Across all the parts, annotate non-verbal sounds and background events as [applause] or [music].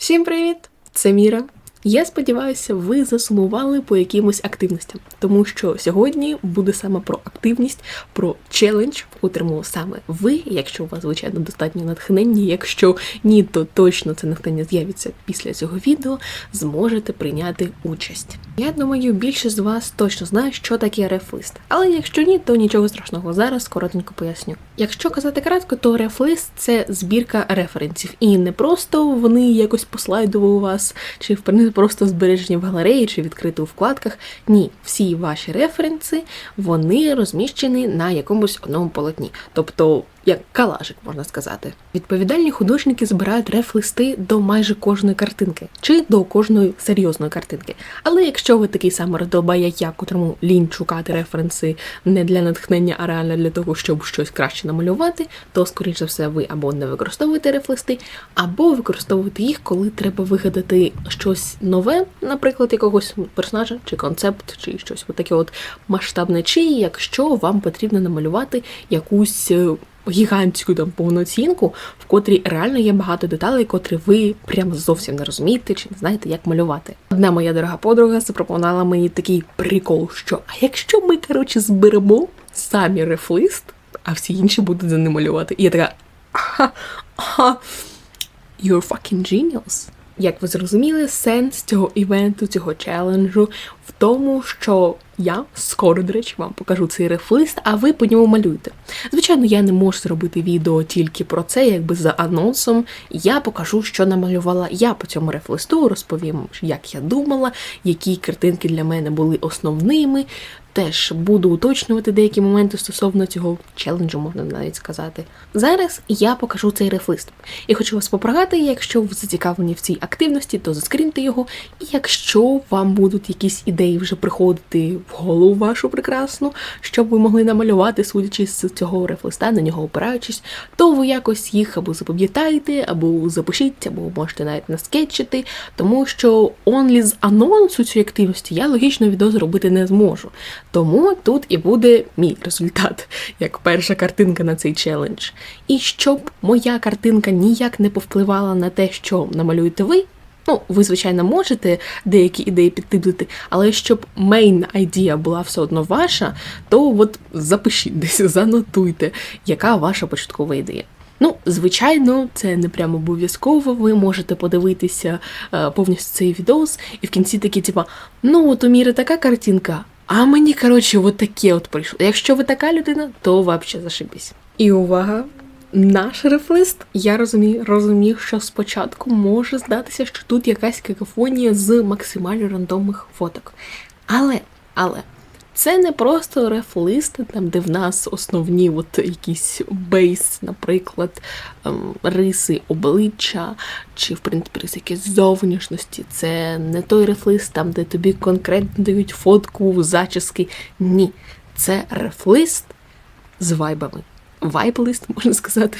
Всім привіт! Це Міра. Я сподіваюся, ви засумували по якимось активностям, тому що сьогодні буде саме про активність, про челендж, в котрому саме ви, якщо у вас звичайно достатньо натхнення, якщо ні, то точно це натхнення з'явиться після цього відео, зможете прийняти участь. Я думаю, більшість з вас точно знає, що таке рефлист. Але якщо ні, то нічого страшного. Зараз коротенько поясню. Якщо казати кратко, то рефлист це збірка референсів, і не просто вони якось послайдували у вас, чи в принципі просто збережені в галереї чи відкрити у вкладках. Ні, всі ваші референси вони розміщені на якомусь одному полотні. Тобто як калажик, можна сказати. Відповідальні художники збирають реф-листи до майже кожної картинки чи до кожної серйозної картинки. Але якщо ви такий самий роздолбай, як я, котрому лінь шукати референси не для натхнення, а реально для того, щоб щось краще намалювати, то, скоріш за все, ви або не використовуєте реф-листи, або використовуєте їх, коли треба вигадати щось нове, наприклад, якогось персонажа чи концепт, чи щось таке от масштабне, чи якщо вам потрібно намалювати якусь. Гігантську там повноцінку, в котрій реально є багато деталей, котрі ви прямо зовсім не розумієте чи не знаєте, як малювати. Одна моя дорога подруга запропонувала мені такий прикол, що а якщо ми, коротше, зберемо самі рефлист, а всі інші будуть за ним малювати. І я така. Ага, you're fucking genius. Як ви зрозуміли, сенс цього івенту, цього челенджу в тому, що я скоро, до речі, вам покажу цей рефлист, а ви по ньому малюєте. Звичайно, я не можу зробити відео тільки про це, якби за анонсом. Я покажу, що намалювала я по цьому рефлисту, розповім, як я думала, які картинки для мене були основними. Теж буду уточнювати деякі моменти стосовно цього челенджу, можна навіть сказати. Зараз я покажу цей рефлист. І хочу вас попрогати, якщо ви зацікавлені в цій активності, то заскріньте його. І якщо вам будуть якісь ідеї вже приходити в голову вашу прекрасну, щоб ви могли намалювати, судячи з цього рефлеста, на нього опираючись, то ви якось їх або запам'ятаєте, або запишіть, або можете навіть наскетчити, тому що онлі з анонсу цієї активності я логічно відео зробити не зможу. Тому тут і буде мій результат, як перша картинка на цей челендж. І щоб моя картинка ніяк не повпливала на те, що намалюєте ви. Ну, ви, звичайно, можете деякі ідеї підтиплити, але щоб main idea була все одно ваша, то от запишіть десь, [laughs] занотуйте, яка ваша початкова ідея. Ну, звичайно, це не прямо обов'язково. Ви можете подивитися е, повністю цей відос, і в кінці такі, типа, ну от у Міри така картинка, а мені, коротше, от таке от прийшло. Якщо ви така людина, то взагалі зашибісь. І увага! Наш рефлист, я розумію, розумів, що спочатку може здатися, що тут якась какофонія з максимально рандомних фоток. Але, але, це не просто рефлист, там, де в нас основні от якісь бейс, наприклад, ем, риси обличчя, чи, в принципі, риси якісь зовнішності. Це не той рефлист, там, де тобі конкретно дають фотку, зачіски. Ні. Це рефлист з вайбами вайп-лист, [laughs] можна сказати.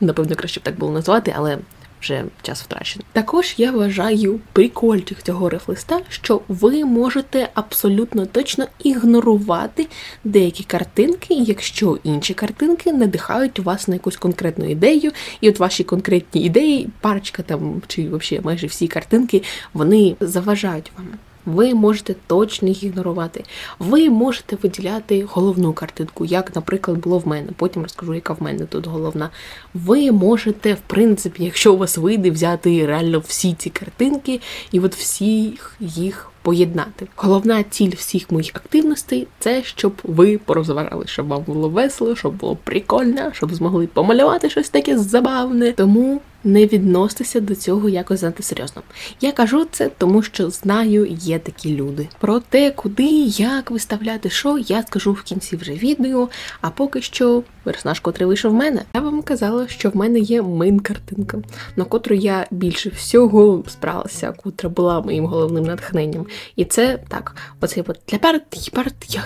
Напевно, краще б так було назвати, але вже час втрачений. Також я вважаю прикольчик цього рефлиста, що ви можете абсолютно точно ігнорувати деякі картинки, якщо інші картинки надихають вас на якусь конкретну ідею, і от ваші конкретні ідеї, парочка там чи взагалі майже всі картинки, вони заважають вам. Ви можете точно їх ігнорувати. Ви можете виділяти головну картинку, як, наприклад, було в мене. Потім розкажу, яка в мене тут головна. Ви можете, в принципі, якщо у вас вийде, взяти реально всі ці картинки і от всіх їх поєднати. Головна ціль всіх моїх активностей це щоб ви порозважали, щоб вам було весело, щоб було прикольно, щоб змогли помалювати щось таке забавне. Тому не відноситися до цього якось занадто серйозно. Я кажу це, тому що знаю, є такі люди. Про те, куди, як виставляти, що я скажу в кінці вже відео. А поки що персонаж, котрий вийшов в мене, я вам казала, що в мене є мин-картинка, на котру я більше всього спралася, котра була моїм головним натхненням. І це так, оцей от тепер, тепер я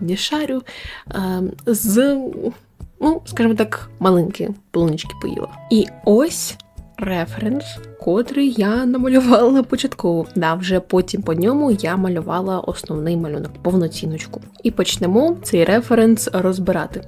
не шарю е, з, ну, скажімо так, маленькі полунички поїла. І ось референс, котрий я намалювала початково. Да, вже потім по ньому я малювала основний малюнок, повноціночку. І почнемо цей референс розбирати.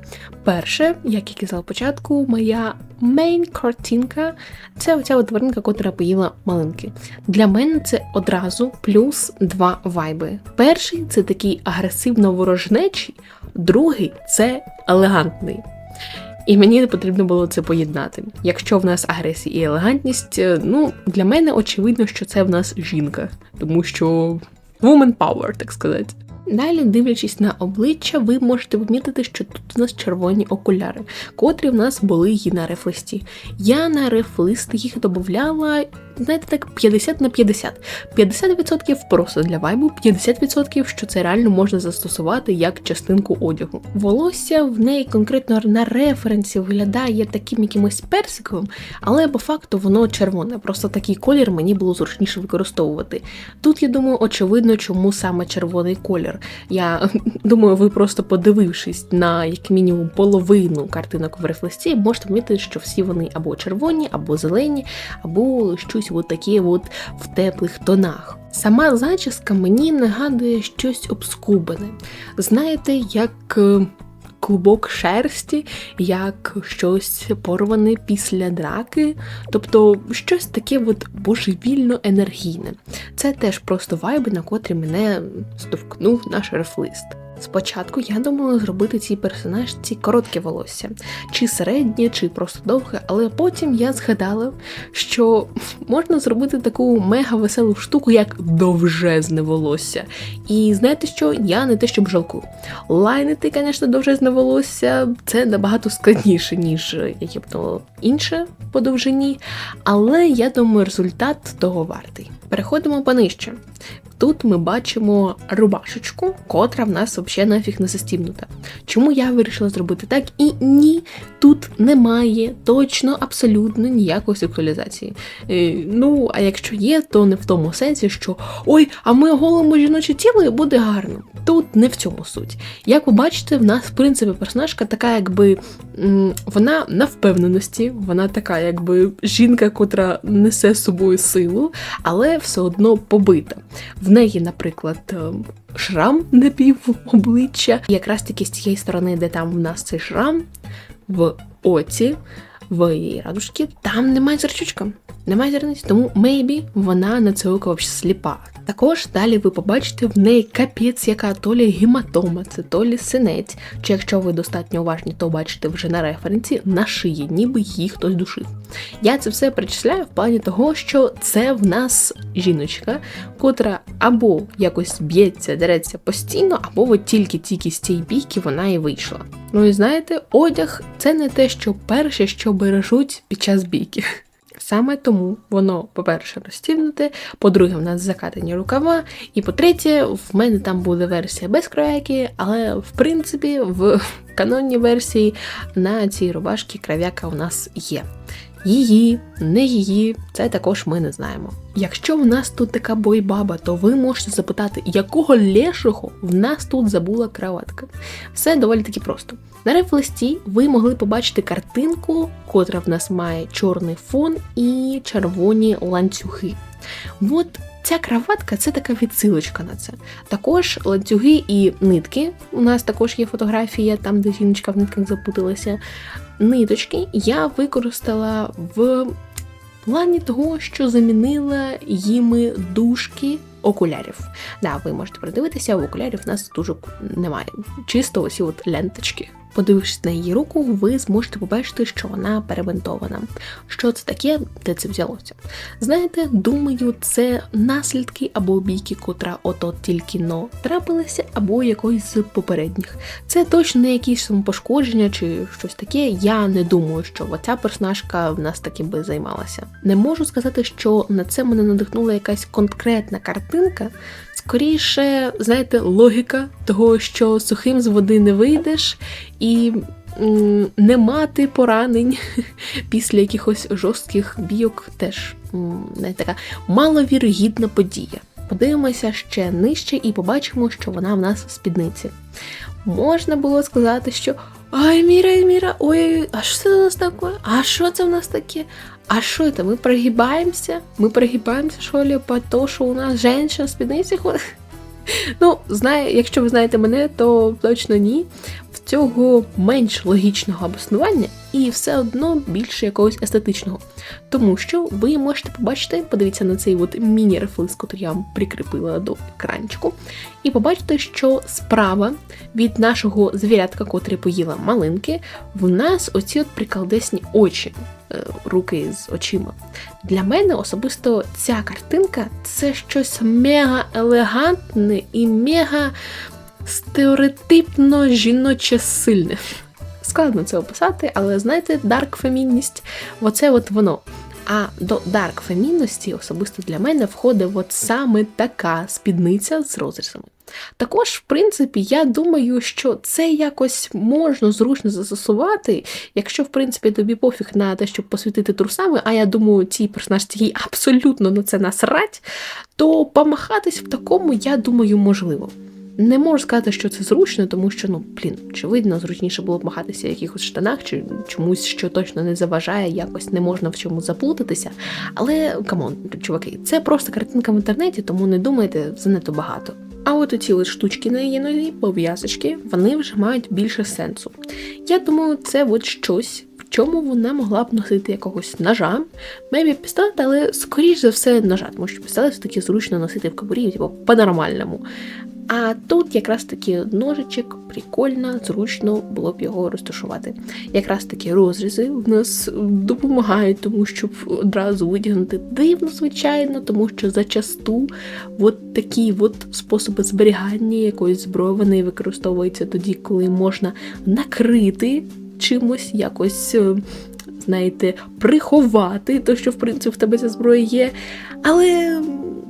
Перше, як я казала початку, моя мейн картинка це оця тваринка, котра поїла малинки. Для мене це одразу плюс два вайби. Перший це такий агресивно ворожнечий, другий це елегантний. І мені потрібно було це поєднати. Якщо в нас агресія і елегантність, е, ну для мене очевидно, що це в нас жінка, тому що woman power, так сказати. Далі, дивлячись на обличчя, ви можете помітити, що тут у нас червоні окуляри, котрі в нас були і на рефлисті. Я на рефлист їх додавала, знаєте, так 50 на 50. 50% просто для вайбу, 50% що це реально можна застосувати як частинку одягу. Волосся в неї конкретно на референсі виглядає таким якимось персиковим, але по факту воно червоне. Просто такий колір мені було зручніше використовувати. Тут я думаю, очевидно, чому саме червоний колір. Я [laughs] думаю, ви просто подивившись на як мінімум половину картинок в рефлексі, можете помітити, що всі вони або червоні, або зелені, або щось от таке от в теплих тонах. Сама зачіска мені нагадує щось обскубане. Знаєте, як. Е, клубок шерсті, як щось порване після драки, тобто щось таке от божевільно енергійне. Це теж просто вайби, на котрі мене стовкнув наш рефлист. Спочатку я думала зробити цій персонажці коротке волосся, чи середнє, чи просто довге, але потім я згадала, що можна зробити таку мега веселу штуку, як довжезне волосся. І знаєте що? Я не те, щоб жалкую. Лайнити, звісно, довжезне волосся це набагато складніше, ніж яке б то інше по довжині, але я думаю, результат того вартий. Переходимо понижче. Тут ми бачимо рубашечку, котра в нас взагалі нафіг не застібнута. Чому я вирішила зробити так? І ні, тут немає точно абсолютно ніякої сексуалізації. Е, ну, а якщо є, то не в тому сенсі, що ой, а ми голимо жіноче тіло і буде гарно. Тут не в цьому суть. Як ви бачите, в нас, в принципі, персонажка така, якби вона на впевненості, вона така, якби жінка, котра несе з собою силу, але все одно побита. В неї, наприклад, е, шрам на пів обличчя. Якраз таки з цієї сторони, де там в нас цей шрам, в оці, в її радужці, там немає зрачучка. Немає зерниць, тому maybe вона на це око сліпа. Також далі ви побачите в неї капець, яка то лі гематома, це то лі синець. Чи якщо ви достатньо уважні, то бачите вже на референсі на шиї, ніби її хтось душив. Я це все перечисляю в плані того, що це в нас жіночка, котра або якось б'ється, дереться постійно, або от тільки-тільки з цієї бійки вона і вийшла. Ну і знаєте, одяг це не те, що перше, що бережуть під час бійки. Саме тому воно, по-перше, розстібнуте, по-друге, в нас закатані рукава, і по-третє, в мене там буде версія без кров'яки, але в принципі в [laughs] канонній версії на цій рубашці кров'яка у нас є. Її, не її, це також ми не знаємо. Якщо в нас тут така бойбаба, то ви можете запитати, якого лешого в нас тут забула кроватка. Все доволі таки просто. На рефлесті ви могли побачити картинку, котра в нас має чорний фон і червоні ланцюги. От ця краватка це така відсилочка на це. Також ланцюги і нитки. У нас також є фотографія, там, де жіночка в нитках запуталася. Ниточки я використала в плані того, що замінила їми дужки окулярів. Да, ви можете продивитися, в окулярів у нас дуже немає. Чисто ось от ленточки. Подивившись на її руку, ви зможете побачити, що вона перебинтована. Що це таке, де це взялося? Знаєте, думаю, це наслідки або бійки, котра ото тільки но трапилися, або якоїсь з попередніх. Це точно не якісь самопошкодження чи щось таке. Я не думаю, що ця персонажка в нас таким би займалася. Не можу сказати, що на це мене надихнула якась конкретна картинка. Скоріше, знаєте, логіка того, що сухим з води не вийдеш, і не мати поранень [laughs] після якихось жорстких бійок теж не така маловірогідна подія. Подивимося ще нижче і побачимо, що вона в нас в спідниці. Можна було сказати, що Ай, Міра, Міра, ой, а що це у нас таке? А що це у нас таке? А що це? Ми прогибаємося? Ми прогибаємося, що ли, по то, що у нас жінка в спідниці ходить? Ну, знає, якщо ви знаєте мене, то точно ні. В цього менш логічного обоснування і все одно більше якогось естетичного. Тому що ви можете побачити, подивіться на цей от міні-рефлис, який я вам прикріпила до екранчику, і побачите, що справа від нашого звірятка, котрий поїла малинки, в нас оці от приколдесні очі. Е, руки з очима. Для мене особисто ця картинка це щось мега елегантне і мега стереотипно жіноче сильне. Складно це описати, але знаєте, дарк фемінність оце от воно. А до дарк фемінності особисто для мене входить от саме така спідниця з розрізами. Також, в принципі, я думаю, що це якось можна зручно застосувати, якщо, в принципі, тобі пофіг на те, щоб посвітити трусами, а я думаю, цій персонажці їй абсолютно на це насрать, то помахатись в такому, я думаю, можливо. Не можу сказати, що це зручно, тому що, ну, блін, очевидно, зручніше було б махатися в якихось штанах чи чомусь, що точно не заважає, якось не можна в чому заплутатися. Але камон, чуваки, це просто картинка в інтернеті, тому не думайте занадто багато. А от оці от штучки на її нозі, пов'язочки, вони вже мають більше сенсу. Я думаю, це от щось. Чому вона могла б носити якогось ножа, мебі пістолет, але скоріш за все ножа, тому що пістолет все-таки зручно носити в кабурі, типу, по-нормальному. А тут якраз таки ножичок, прикольно, зручно було б його розташувати. Якраз такі розрізи в нас допомагають, тому щоб одразу витягнути дивно, звичайно, тому що зачасту от такі от способи зберігання якоїсь зброї вони використовуються тоді, коли можна накрити чимось якось. Е, знаєте, приховати те, що в принципі в тебе ця зброя є. Але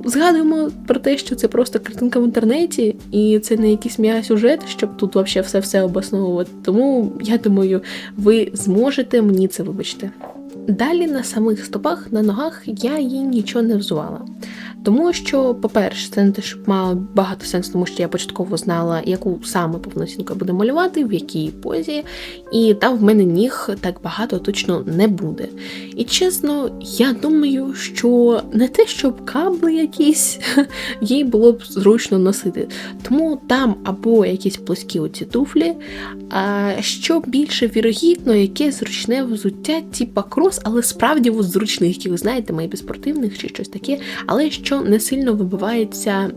згадуємо про те, що це просто картинка в інтернеті, і це не якийсь м'я сюжет, щоб тут взагалі все-все обосновувати. Тому я думаю, ви зможете мені це вибачити. Далі на самих стопах, на ногах я їй нічого не взувала. Тому що, по-перше, це не те, щоб мало багато сенсу, тому що я початково знала, яку саме повноцінку я буду малювати, в якій позі, і там в мене ніг так багато точно не буде. І чесно, я думаю, що не те, щоб кабли якісь [laughs] їй було б зручно носити. Тому там або якісь плоскі оці туфлі, а що більше вірогідно, яке зручне взуття, типа крос, але справді зручних, ви знаєте, майбі спортивних чи щось таке, але що не сильно вибивається,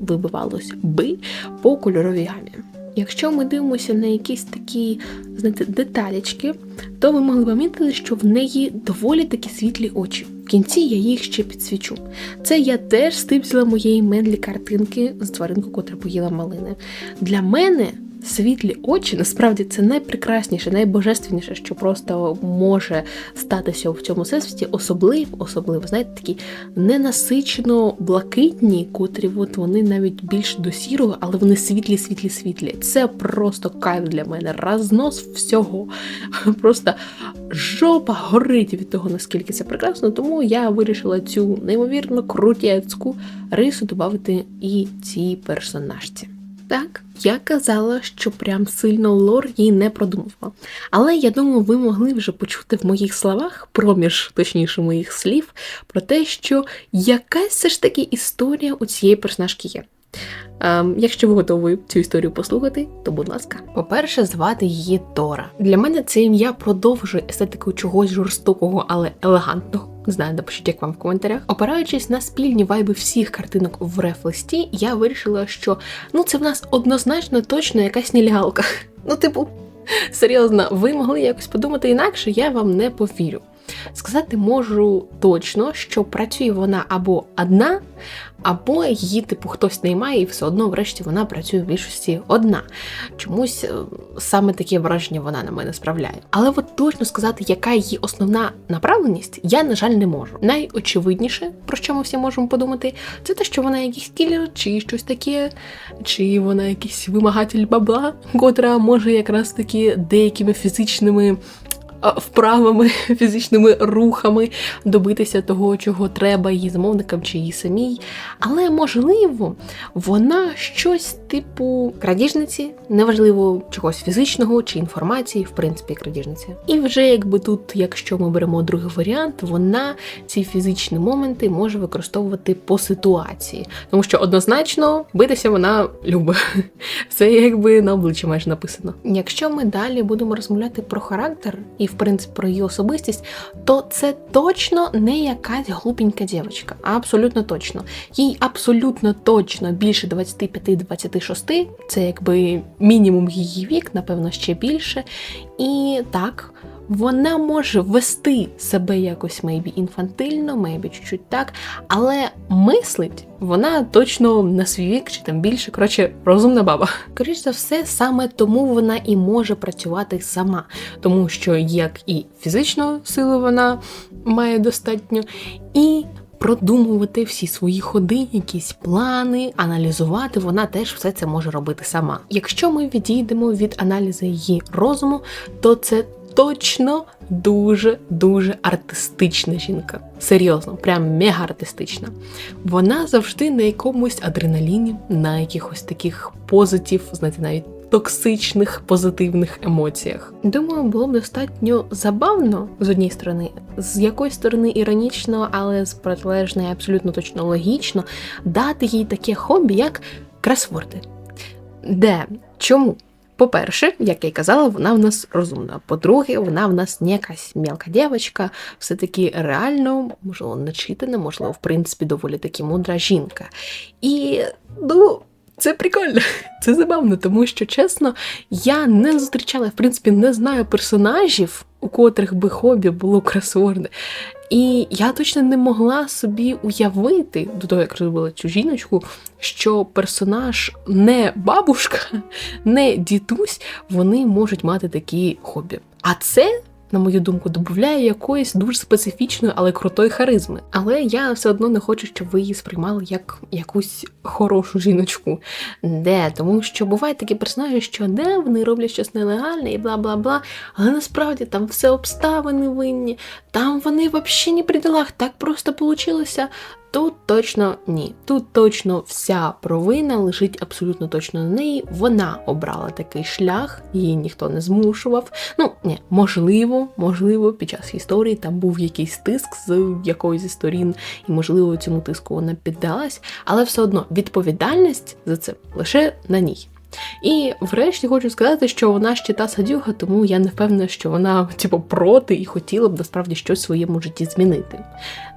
вибивалось би по кольоровій гамі. Якщо ми дивимося на якісь такі знаєте, деталічки, то ви могли помітити, що в неї доволі такі світлі очі. В кінці я їх ще підсвічу. Це я теж стипзила моєї медлі картинки з тваринку, котра поїла малини. Для мене світлі очі насправді це найпрекрасніше, найбожественніше, що просто може статися в цьому всесвіті, особливо, особливо, знаєте, такі ненасичено блакитні, котрі от вони навіть більш до сірого, але вони світлі, світлі, світлі. Це просто кайф для мене. Разнос всього. [laughs] Просто жопа горить від того, наскільки це прекрасно. Тому я вирішила цю неймовірно крутецьку рису додати і цій персонажці. Так, я казала, що прям сильно лор їй не продумувала. Але я думаю, ви могли вже почути в моїх словах, проміж, точніше, моїх слів, про те, що якась все ж таки історія у цієї персонажки є. Ем, Якщо ви готові цю історію послухати, то будь ласка. По-перше, звати її Тора. Для мене це ім'я продовжує естетику чогось жорстокого, але елегантного. Не знаю, напишіть як вам в коментарях. Опираючись на спільні вайби всіх картинок в рефлесті, я вирішила, що ну це в нас однозначно точно якась нелегалка. [laughs] Ну, типу, серйозно, ви могли якось подумати інакше, я вам не повірю. Сказати можу точно, що працює вона або одна, або її, типу, хтось наймає, і все одно, врешті, вона працює в більшості одна. Чомусь е, саме таке враження вона на мене справляє. Але от точно сказати, яка її основна направленість, я, на жаль, не можу. Найочевидніше, про що ми всі можемо подумати, це те, що вона якийсь кілер, чи щось таке, чи вона якийсь вимагатель бабла, котра може якраз таки деякими фізичними вправами, [laughs] фізичними рухами добитися того, чого треба її замовникам чи її самій. Але можливо, вона щось типу крадіжниці, неважливо чогось фізичного чи інформації, в принципі, крадіжниці. І вже якби тут, якщо ми беремо другий варіант, вона ці фізичні моменти може використовувати по ситуації, тому що однозначно битися вона любить. [laughs] Це якби на обличчі майже написано. Якщо ми далі будемо розмовляти про характер і, в принципі, про її особистість, то це точно не якась глупенька дівчинка. Абсолютно точно. Їй абсолютно точно більше 25-26, це якби мінімум її вік, напевно, ще більше. І так. Вона може вести себе якось мейбі інфантильно, мейбі чуть-чуть так, але мислить вона точно на свій вік чи там більше. Коротше, розумна баба. Скоріш за все, саме тому вона і може працювати сама, тому що як і фізичну силу вона має достатньо, і продумувати всі свої ходи, якісь плани, аналізувати, вона теж все це може робити сама. Якщо ми відійдемо від аналізу її розуму, то це точно дуже-дуже артистична жінка. Серйозно, прям мега артистична. Вона завжди на якомусь адреналіні, на якихось таких позитив, знаєте, навіть токсичних позитивних емоціях. Думаю, було б достатньо забавно з однієї сторони, з якоїсь сторони іронічно, але з протилежної абсолютно точно логічно, дати їй таке хобі, як кросворди. Де? Чому? По-перше, як я й казала, вона в нас розумна. По-друге, вона в нас не якась м'яка дівчинка, все-таки реально, можливо, начитана, можливо, в принципі, доволі таки мудра жінка. І, ну. Це прикольно, [laughs] це забавно, тому що чесно, я не зустрічала, в принципі, не знаю персонажів, у котрих би хобі було кросворди. І я точно не могла собі уявити до того, як розбила цю жіночку, що персонаж не бабушка, [laughs] не дідусь, вони можуть мати такі хобі. А це на мою думку, додає якоїсь дуже специфічної, але крутої харизми. Але я все одно не хочу, щоб ви її сприймали як якусь хорошу жіночку. Де? Тому що бувають такі персонажі, що де вони роблять щось нелегальне і бла бла бла. Але насправді там все обставини винні, там вони взагалі не при ділах, так просто получилося. Тут точно ні. Тут точно вся провина лежить абсолютно точно на неї. Вона обрала такий шлях, її ніхто не змушував. Ну, ні, можливо, можливо, під час історії там був якийсь тиск з якоїсь зі сторін, і, можливо, цьому тиску вона піддалась, але все одно відповідальність за це лише на ній. І врешті хочу сказати, що вона ще та садюга, тому я не впевнена, що вона, типу, проти і хотіла б насправді щось в своєму житті змінити.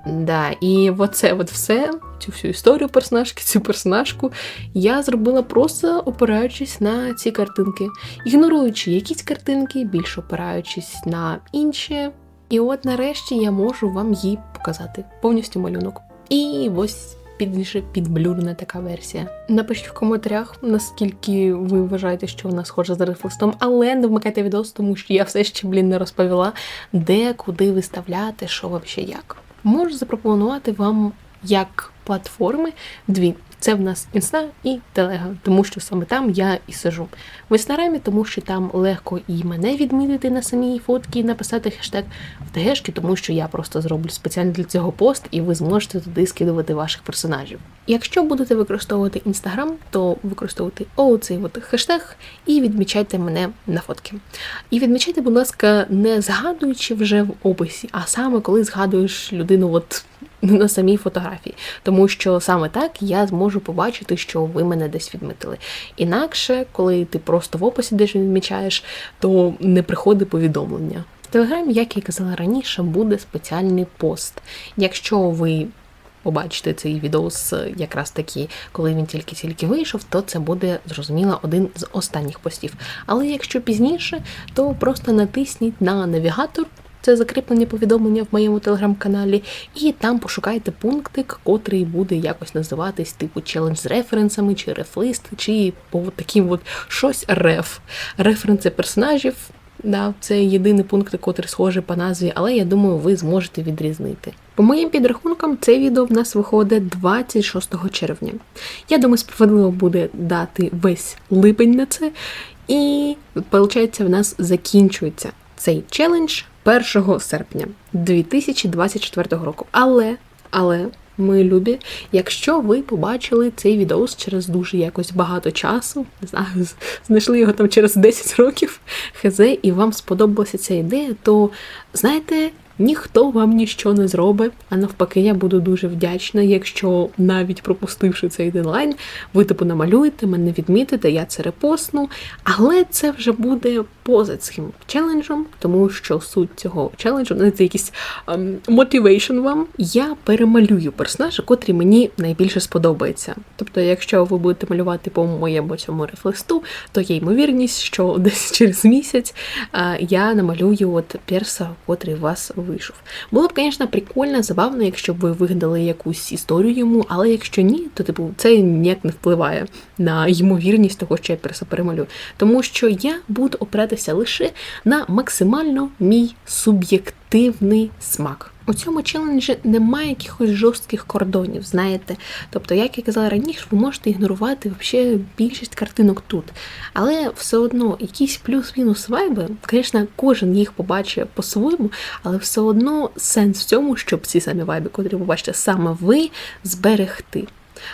Да, І оце от все, цю всю історію персонажки, цю персонажку я зробила просто опираючись на ці картинки, ігноруючи якісь картинки, більш опираючись на інші. І от нарешті я можу вам її показати повністю малюнок. І ось пізніше підблюрна така версія. Напишіть в коментарях, наскільки ви вважаєте, що вона схожа з рефлексом, але не вмикайте відео, тому що я все ще, блін, не розповіла, де, куди виставляти, що взагалі як. Можу запропонувати вам як платформи дві. Це в нас інста і телега, тому що саме там я і сижу. В інстаграмі, тому що там легко і мене відмітити на самій фотки і написати хештег в ТГшки, тому що я просто зроблю спеціально для цього пост, і ви зможете туди скидувати ваших персонажів. Якщо будете використовувати інстаграм, то використовуйте оцей от хештег і відмічайте мене на фотки. І відмічайте, будь ласка, не згадуючи вже в описі, а саме коли згадуєш людину, от [laughs] на самій фотографії, тому що саме так я зможу побачити, що ви мене десь відмітили. Інакше, коли ти просто в описі десь відмічаєш, то не приходить повідомлення. В телеграмі, як я казала раніше, буде спеціальний пост. Якщо ви побачите цей відос якраз таки, коли він тільки-тільки вийшов, то це буде зрозуміло один з останніх постів. Але якщо пізніше, то просто натисніть на навігатор це закріплені повідомлення в моєму телеграм-каналі, і там пошукайте пунктик, котрий буде якось називатись типу челендж з референсами, чи рефлист, чи по таким от щось реф. Референси персонажів. Да, це єдиний пункт, котрий схожий по назві, але я думаю, ви зможете відрізнити. По моїм підрахункам, це відео в нас виходить 26 червня. Я думаю, справедливо буде дати весь липень на це. І, виходить, в нас закінчується цей челендж 1 серпня 2024 року. Але, але. Ми любі, якщо ви побачили цей відос через дуже якось багато часу, не знаю, знайшли його там через 10 років, хз, і вам сподобалася ця ідея, то знаєте, ніхто вам нічого не зробить. А навпаки, я буду дуже вдячна, якщо навіть пропустивши цей дедлайн, ви типу намалюєте, мене відмітите, я це репостну. Але це вже буде поза цим челенджем, тому що суть цього челенджу не це якийсь мотивейшн um, вам. Я перемалюю персонажа, котрий мені найбільше сподобається. Тобто, якщо ви будете малювати по моєму цьому рефлесту, то є ймовірність, що [laughs] десь через місяць uh, я намалюю от перса, котрий вас вийшов. Було б, звісно, прикольно, забавно, якщо б ви вигадали якусь історію йому, але якщо ні, то типу це ніяк не впливає на ймовірність того, що я перса перемалюю. Тому що я буду опиратися лише на максимально мій суб'єктивний смак. У цьому челенджі немає якихось жорстких кордонів, знаєте. Тобто, як я казала раніше, ви можете ігнорувати взагалі більшість картинок тут. Але все одно якісь плюс-мінус вайби, звісно, кожен їх побачить по-своєму, але все одно сенс в цьому, щоб ці самі вайби, котрі побачите саме ви, зберегти.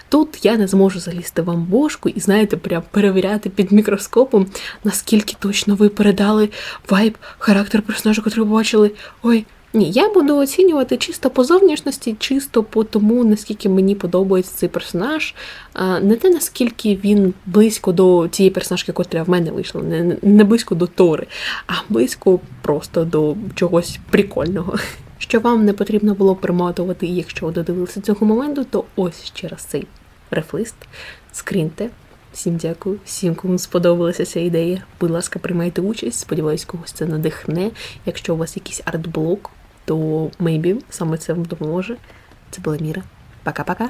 Тут я не зможу залізти вам бошку і, знаєте, прям перевіряти під мікроскопом, наскільки точно ви передали вайб, характер персонажа, котрий побачили. Ой, ні, я буду оцінювати чисто по зовнішності, чисто по тому, наскільки мені подобається цей персонаж, не те, наскільки він близько до цієї персонажки, котра в мене вийшла, не, не близько до Тори, а близько просто до чогось прикольного. [laughs] Що вам не потрібно було приматувати, якщо ви додивилися цього моменту, то ось ще раз цей рефлист. Скріньте. Всім дякую, всім, кому сподобалася ця ідея. Будь ласка, приймайте участь. Сподіваюсь, когось це надихне. Якщо у вас якийсь артблок, то maybe саме це вам допоможе. Це була Міра. Пока-пока.